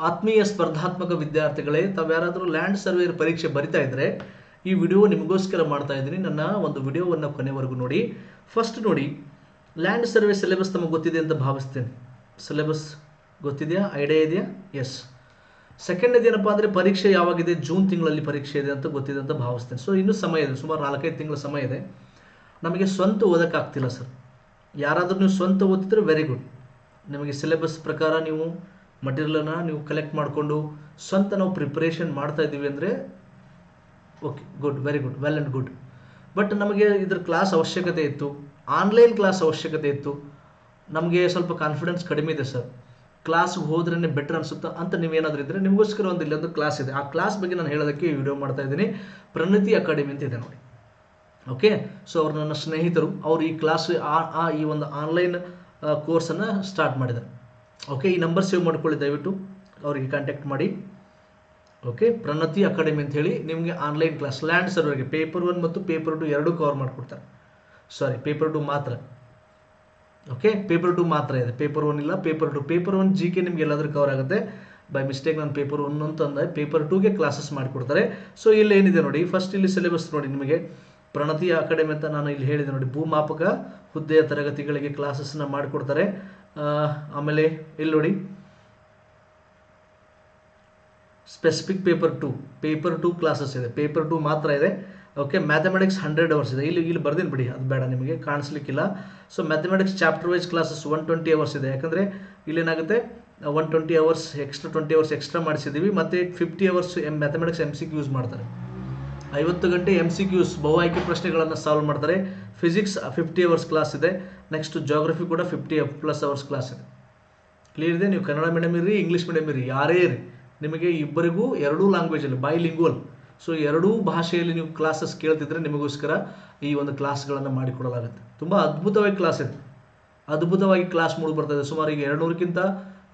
ಆತ್ಮೀಯ ಸ್ಪರ್ಧಾತ್ಮಕ ವಿದ್ಯಾರ್ಥಿಗಳೇ, ತಾವು ಯಾರಾದರೂ ಲ್ಯಾಂಡ್ ಸರ್ವೇರ್ ಪರೀಕ್ಷೆ ಬರಿತಾ ಇದ್ರೆ, ಈ ವಿಡಿಯೋ ನಿಮಗೋಸ್ಕರ ಮಾಡ್ತಾ ಇದ್ದೀನಿ. ನನ್ನ ಒಂದು ವಿಡಿಯೋವನ್ನು ಕೊನೆವರೆಗೂ ನೋಡಿ. ಫಸ್ಟ್ ನೋಡಿ, ಲ್ಯಾಂಡ್ ಸರ್ವೆ ಸಿಲೆಬಸ್ ನಮಗೆ ಗೊತ್ತಿದೆ ಅಂತ ಭಾವಿಸ್ತೇನೆ. ಸಿಲೆಬಸ್ ಗೊತ್ತಿದೆಯಾ? ಐಡಿಯಾ ಇದೆಯಾ? ಎಸ್ ಸೆಕೆಂಡ್ ಏನಪ್ಪ ಅಂದರೆ, ಪರೀಕ್ಷೆ ಯಾವಾಗಿದೆ? ಜೂನ್ ತಿಂಗಳಲ್ಲಿ ಪರೀಕ್ಷೆ ಇದೆ ಅಂತ ಗೊತ್ತಿದೆ ಅಂತ ಭಾವಿಸ್ತೇನೆ. ಸೊ ಇನ್ನೂ ಸಮಯ ಇದೆ. ಸುಮಾರು ನಾಲ್ಕೈದು ತಿಂಗಳ ಸಮಯ ಇದೆ. ನಮಗೆ ಸ್ವಂತ ಓದೋಕ್ಕಾಗ್ತಿಲ್ಲ ಸರ್. ಯಾರಾದರೂ ನೀವು ಸ್ವಂತ ಓದಿದ್ರೆ ವೆರಿ ಗುಡ್ ನಿಮಗೆ ಸಿಲೆಬಸ್ ಪ್ರಕಾರ ನೀವು ಮಟೀರಿಯಲನ್ನು ನೀವು ಕಲೆಕ್ಟ್ ಮಾಡಿಕೊಂಡು ಸ್ವಂತ ನಾವು ಪ್ರಿಪ್ರೇಷನ್ ಮಾಡ್ತಾ ಇದ್ದೀವಿ ಅಂದರೆ okay good very good well and good but ನಮಗೆ ಇದ್ರ ಕ್ಲಾಸ್ ಅವಶ್ಯಕತೆ ಇತ್ತು ಆನ್ಲೈನ್ ಕ್ಲಾಸ್ ಅವಶ್ಯಕತೆ ಇತ್ತು. ನಮಗೆ ಸ್ವಲ್ಪ ಕಾನ್ಫಿಡೆನ್ಸ್ ಕಡಿಮೆ ಇದೆ ಸರ್ ಕ್ಲಾಸ್ಗೆ ಹೋದ್ರೇ ಬೆಟರ್ ಅನಿಸುತ್ತಾ ಅಂತ ನೀವೇನಾದರೂ ಇದ್ದರೆ ನಿಮಗೋಸ್ಕರ ಒಂದು ಇಲ್ಲೊಂದು ಕ್ಲಾಸ್ ಇದೆ. ಆ ಕ್ಲಾಸ್ ಬಗ್ಗೆ ನಾನು ಹೇಳೋದಕ್ಕೆ ವಿಡಿಯೋ ಮಾಡ್ತಾ ಇದ್ದೀನಿ. ಪ್ರಣತಿ ಅಕಾಡೆಮಿ ಅಂತ ಇದೆ ನೋಡಿ. ಓಕೆ ಸೊ ಅವ್ರು ನನ್ನ ಸ್ನೇಹಿತರು, ಅವರು ಈ ಕ್ಲಾಸ್ ಆ ಈ ಒಂದು ಆನ್ಲೈನ್ ಕೋರ್ಸನ್ನು ಸ್ಟಾರ್ಟ್ ಮಾಡಿದ್ದಾರೆ. ಓಕೆ ಈ ನಂಬರ್ ಸೇವ್ ಮಾಡ್ಕೊಳ್ಳಿ, ದಯವಿಟ್ಟು. ಅವರಿಗೆ ಕಾಂಟ್ಯಾಕ್ಟ್ ಮಾಡಿ. ಓಕೆ ಪ್ರಣತಿ ಅಕಾಡೆಮಿ ಅಂತ ಹೇಳಿ ನಿಮಗೆ ಆನ್ಲೈನ್ ಕ್ಲಾಸ್ ಲ್ಯಾಂಡ್ ಸರ್ವರ್ಗೆ ಪೇಪರ್ ಒನ್ ಮತ್ತು ಪೇಪರ್ ಟು ಎರಡೂ ಕವರ್ ಮಾಡಿಕೊಡ್ತಾರೆ. ಸಾರಿ ಪೇಪರ್ ಟು ಮಾತ್ರ. ಓಕೆ ಪೇಪರ್ ಟು ಮಾತ್ರ ಇದೆ. ಪೇಪರ್ ಒನ್ ಇಲ್ಲ paper two paper one G K ನಿಮ್ಗೆ ಎಲ್ಲಾದರೂ ಕವರ್ ಆಗುತ್ತೆ. ಬೈ ಮಿಸ್ಟೇಕ್ ನಾನು ಪೇಪರ್ ಒನ್ ಅಂತ ಅಂದರೆ ಪೇಪರ್ ಟೂಗೆ ಕ್ಲಾಸಸ್ ಮಾಡಿಕೊಡ್ತಾರೆ. ಸೊ ಇಲ್ಲಿ ಏನಿದೆ ನೋಡಿ ಫಸ್ಟ್ ಇಲ್ಲಿ ಸಿಲೆಬಸ್ ನೋಡಿ ನಿಮಗೆ. ಪ್ರಣತಿ ಅಕಾಡೆಮಿ ಅಂತ ನಾನು ಇಲ್ಲಿ ಹೇಳಿದೆ ನೋಡಿ. ಭೂಮಾಪಕ ಹುದ್ದೆಯ ತರಗತಿಗಳಿಗೆ ಕ್ಲಾಸಸ್ನ ಮಾಡಿಕೊಡ್ತಾರೆ. ಆಮೇಲೆ ಇಲ್ಲಿ ನೋಡಿ. Specific paper two paper two classes ಇದೆ. ಪೇಪರ್ ಟು ಮಾತ್ರ ಇದೆ. ಓಕೆ ಮ್ಯಾಥಮೆಟಿಕ್ಸ್ ಹಂಡ್ರೆಡ್ ಅವರ್ಸ್ ಇದೆ. ಇಲ್ಲಿ ಇಲ್ಲಿ ಬರ್ದಿನ ಬಿಡಿ. ಅದು ಬೇಡ ನಿಮಗೆ, ಕಾಣಿಸ್ಲಿಕ್ಕಿಲ್ಲ. So mathematics chapter wise classes one twenty hours ಇದೆ. ಯಾಕಂದರೆ ಇಲ್ಲೇನಾಗುತ್ತೆ? One twenty hours extra twenty hours extra ಮಾಡಿಸಿದ್ದೀವಿ. ಮತ್ತು fifty hours M mathematics M C use ಮಾಡ್ತಾರೆ. ಐವತ್ತು ಗಂಟೆ ಎಂ ಸಿ ಕ್ಯೂಸ್ ಬಹು ಆಯ್ಕೆ ಪ್ರಶ್ನೆಗಳನ್ನು ಸಾಲ್ವ್ ಮಾಡ್ತಾರೆ. ಫಿಸಿಕ್ಸ್ ಫಿಫ್ಟಿ ಅವರ್ಸ್ ಕ್ಲಾಸ್ ಇದೆ. ನೆಕ್ಸ್ಟ್ ಜೋಗ್ರಫಿ ಕೂಡ ಫಿಫ್ಟಿ ಪ್ಲಸ್ ಅವರ್ಸ್ ಕ್ಲಾಸ್ ಇದೆ. ಕ್ಲಿಯರ್ ಇದೆ? ನೀವು ಕನ್ನಡ ಮೀಡಿಯಮ್ ಇರಿ ಇಂಗ್ಲೀಷ್ ಮೀಡಿಯಮ್ ಇರಿ ಯಾರೇ ಇರಿ ನಿಮಗೆ ಇಬ್ಬರಿಗೂ ಎರಡೂ ಲ್ಯಾಂಗ್ವೇಜಲ್ಲಿ ಬೈ ಲಿಂಗ್ವಲ್ ಸೊ ಎರಡೂ ಭಾಷೆಯಲ್ಲಿ ನೀವು ಕ್ಲಾಸಸ್ ಕೇಳ್ತಿದ್ರೆ ನಿಮಗೋಸ್ಕರ ಈ ಒಂದು ಕ್ಲಾಸ್ಗಳನ್ನು ಮಾಡಿಕೊಡಲಾಗುತ್ತೆ ತುಂಬ ಅದ್ಭುತವಾಗಿ ಕ್ಲಾಸ್ ಇದೆ. ಅದ್ಭುತವಾಗಿ ಕ್ಲಾಸ್ ಮೂಡಿ ಬರ್ತದೆ ಸುಮಾರು ಈಗ ಎರಡುನೂರಕ್ಕಿಂತ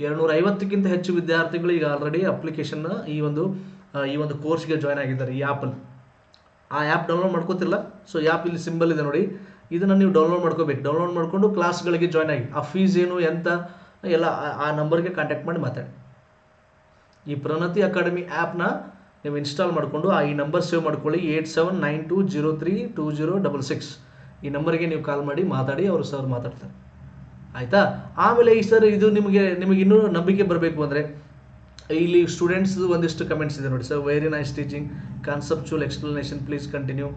ಎರಡುನೂರ ಐವತ್ತಕ್ಕಿಂತ ಹೆಚ್ಚು ವಿದ್ಯಾರ್ಥಿಗಳು ಈಗ ಆಲ್ರೆಡಿ ಅಪ್ಲಿಕೇಶನ್ನ ಈ ಒಂದು ಈ ಒಂದು ಕೋರ್ಸ್ಗೆ ಜಾಯ್ನ್ ಆಗಿದ್ದಾರೆ. ಈ ಆ್ಯಪಲ್ಲಿ ಆ ಆ್ಯಪ್ ಡೌನ್ಲೋಡ್ ಮಾಡ್ಕೋತಿಲ್ಲ ಸೊ ಆ್ಯಪ್ ಇಲ್ಲಿ ಸಿಂಬಲ್ ಇದೆ ನೋಡಿ. ಇದನ್ನು ನೀವು ಡೌನ್ಲೋಡ್ ಮಾಡ್ಕೋಬೇಕು. ಡೌನ್ಲೋಡ್ ಮಾಡಿಕೊಂಡು ಕ್ಲಾಸ್ಗಳಿಗೆ ಜಾಯ್ನ್ ಆಗಿ. ಆ ಫೀಸ್ ಏನು, ಎಂತ, ಎಲ್ಲ ಆ ನಂಬರ್ಗೆ ಕಾಂಟ್ಯಾಕ್ಟ್ ಮಾಡಿ ಮಾತಾಡಿ. ಈ ಪ್ರಣತಿ ಅಕಾಡೆಮಿ ಆ್ಯಪ್ನ ನೀವು ಇನ್ಸ್ಟಾಲ್ ಮಾಡಿಕೊಂಡು, ಆ ಈ ನಂಬರ್ ಸೇವ್ ಮಾಡ್ಕೊಳ್ಳಿ. Eight seven nine two zero three two zero double six. ಈ ನಂಬರ್ಗೆ ನೀವು ಕಾಲ್ ಮಾಡಿ ಮಾತಾಡಿ, ಅವರು ಸರ್ ಮಾತಾಡ್ತಾರೆ. ಆಯಿತಾ? ಆಮೇಲೆ ಈ ಸರ್ ಇದು ನಿಮಗೆ ನಿಮಗೆ ಇನ್ನೂ ನಂಬಿಕೆ ಬರಬೇಕು ಅಂದರೆ ಇಲ್ಲಿ ಸ್ಟೂಡೆಂಟ್ಸ್ ಒಂದಿಷ್ಟು ಕಮೆಂಟ್ಸ್ ಇದೆ ನೋಡಿ sir very nice teaching conceptual explanation please continue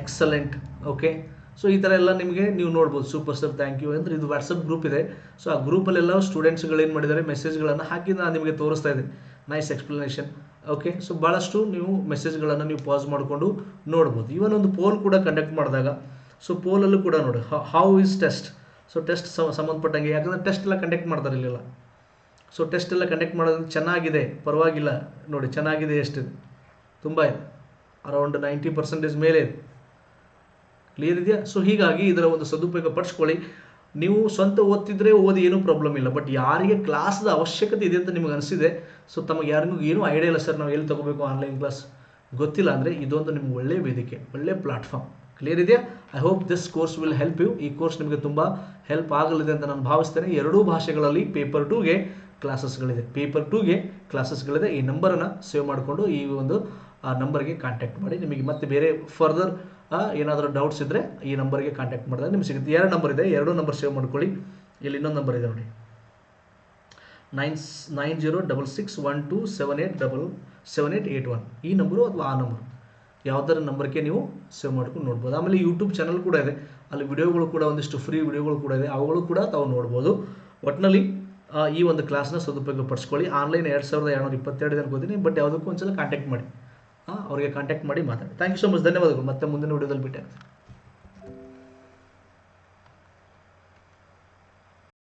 excellent okay so ಈ ಥರ ಎಲ್ಲ ನಿಮಗೆ ನೀವು ನೋಡ್ಬೋದು. ಸೂಪರ್ ಸರ್ ಥ್ಯಾಂಕ್ ಯು ಅಂದರೆ ಇದು ವಾಟ್ಸಪ್ ಗ್ರೂಪ್ ಇದೆ. ಸೊ ಆ ಗ್ರೂಪಲ್ಲೆಲ್ಲ ಸ್ಟೂಡೆಂಟ್ಸ್ಗಳೇನು ಮಾಡಿದ್ದಾರೆ? ಮೆಸೇಜ್ಗಳನ್ನು ಹಾಕಿ ನಾನು ನಿಮಗೆ ತೋರಿಸ್ತಾ ಇದ್ದೀನಿ. ನೈಸ್ ಎಕ್ಸ್ಪ್ಲನೇಷನ್ ಓಕೆ ಸೊ ಭಾಳಷ್ಟು ನೀವು ಮೆಸೇಜ್ಗಳನ್ನು ನೀವು ಪಾಸ್ ಮಾಡಿಕೊಂಡು ನೋಡ್ಬೋದು. ಈವನ್ ಒಂದು ಪೋಲ್ ಕೂಡ ಕಂಡಕ್ಟ್ ಮಾಡಿದಾಗ ಸೊ ಪೋಲಲ್ಲೂ ಕೂಡ ನೋಡಿ how is test so test ಸಂಬಂಧಪಟ್ಟಂಗೆ, ಯಾಕಂದರೆ ಟೆಸ್ಟ್ ಎಲ್ಲ ಕಂಡಕ್ಟ್ ಮಾಡ್ತಾರೆ ಇಲ್ಲೆಲ್ಲ ಸೊ ಟೆಸ್ಟ್ ಎಲ್ಲ ಕಂಡಕ್ಟ್ ಮಾಡೋದು ಚೆನ್ನಾಗಿದೆ, ಪರವಾಗಿಲ್ಲ. ನೋಡಿ, ಚೆನ್ನಾಗಿದೆ ಎಷ್ಟು? ತುಂಬ ಇದೆ. ಅರೌಂಡ್ ನೈಂಟಿ ಪರ್ಸೆಂಟೇಜ್ ಮೇಲೆ ಇದೆ. ಕ್ಲಿಯರ್ ಇದೆಯಾ? ಸೊ ಹೀಗಾಗಿ ಇದರ ಒಂದು ಸದುಪಯೋಗ ಪಡಿಸ್ಕೊಳ್ಳಿ. ನೀವು ಸ್ವಂತ ಓದ್ತಿದ್ರೆ ಓದಿ ಏನೂ ಪ್ರಾಬ್ಲಮ್ ಇಲ್ಲ. ಬಟ್ ಯಾರಿಗೆ ಕ್ಲಾಸ್ದ ಅವಶ್ಯಕತೆ ಇದೆ ಅಂತ ನಿಮಗೆ ಅನಿಸಿದೆ ಸೊ ತಮಗೆ ಯಾರಿಗೂ ಏನೂ ಐಡಿಯಾ ಇಲ್ಲ ಸರ್, ನಾವು ಎಲ್ಲಿ ತೊಗೋಬೇಕು ಆನ್ಲೈನ್ ಕ್ಲಾಸ್ ಗೊತ್ತಿಲ್ಲ ಅಂದರೆ ಇದೊಂದು ನಿಮ್ಗೆ ಒಳ್ಳೆಯ ವೇದಿಕೆ ಒಳ್ಳೆಯ ಪ್ಲಾಟ್ಫಾರ್ಮ್ ಕ್ಲಿಯರ್ ಇದೆಯಾ? I hope this course will help you ಈ ಕೋರ್ಸ್ ನಿಮಗೆ ತುಂಬ ಹೆಲ್ಪ್ ಆಗಲಿದೆ ಅಂತ ನಾನು ಭಾವಿಸ್ತೇನೆ. ಎರಡೂ ಭಾಷೆಗಳಲ್ಲಿ ಪೇಪರ್ ಟೂಗೆ ಕ್ಲಾಸಸ್ಗಳಿದೆ ಪೇಪರ್ ಟೂಗೆ ಕ್ಲಾಸಸ್ಗಳಿದೆ ಈ ನಂಬರನ್ನು ಸೇವ್ ಮಾಡಿಕೊಂಡು ಈ ಒಂದು, ಆ ನಂಬರ್ಗೆ ಕಾಂಟ್ಯಾಕ್ಟ್ ಮಾಡಿ. ನಿಮಗೆ ಮತ್ತೆ ಬೇರೆ ಫರ್ದರ್ ಏನಾದರೂ ಡೌಟ್ಸ್ ಇದ್ದರೆ ಈ ನಂಬರ್ಗೆ ಕಾಂಟ್ಯಾಕ್ಟ್ ಮಾಡಿದಾಗ ನಿಮ್ಗೆ ಸಿಗುತ್ತೆ. ಎರಡು ನಂಬರ್ ಇದೆ. ಎರಡು ನಂಬರ್ ಸೇವ್ ಮಾಡ್ಕೊಳ್ಳಿ. ಇಲ್ಲಿ ಇನ್ನೊಂದು ನಂಬರ್ ಇದೆ ನೋಡಿ. Nine nine zero double six one two seven eight double seven eight eight one ಈ ನಂಬರು ಅಥವಾ ಆ ನಂಬರು ಯಾವುದರ ನಂಬರ್ಗೆ ನೀವು ಸೇವ್ ಮಾಡ್ಕೊಂಡು ನೋಡ್ಬೋದು. ಆಮೇಲೆ ಯೂಟ್ಯೂಬ್ ಚಾನಲ್ ಕೂಡ ಇದೆ. ಅಲ್ಲಿ ವಿಡಿಯೋಗಳು ಕೂಡ ಒಂದಿಷ್ಟು ಫ್ರೀ ವಿಡಿಯೋಗಳು ಕೂಡ ಇದೆ. ಅವುಗಳು ಕೂಡ ತಾವು ನೋಡ್ಬೋದು. ಒಟ್ಟಿನಲ್ಲಿ ಈ ಒಂದು ಕ್ಲಾಸ್ನ ಸದುಪಯೋಗ ಪಡಿಸ್ಕೊಳ್ಳಿ ಆನ್ಲೈನ್ ಎರಡು ಸಾವಿರದ ಎರಡುನೂರ ಇಪ್ಪತ್ತೆರಡು ಅನ್ಕೋತೀನಿ ಬಟ್ ಯಾವುದಕ್ಕೂ ಒಂದ್ಸಲ ಕಾಂಟ್ಯಾಕ್ಟ್ ಮಾಡಿ. ಅವರಿಗೆ ಕಾಂಟ್ಯಾಕ್ಟ್ ಮಾಡಿ ಮಾತಾಡಿ. ಥ್ಯಾಂಕ್ ಯು ಸೊ ಮಚ್ ಧನ್ಯವಾದಗಳು. ಮತ್ತೆ ಮುಂದಿನ ವಿಡಿಯೋದಲ್ಲಿ ಆಗ್ತೀನಿ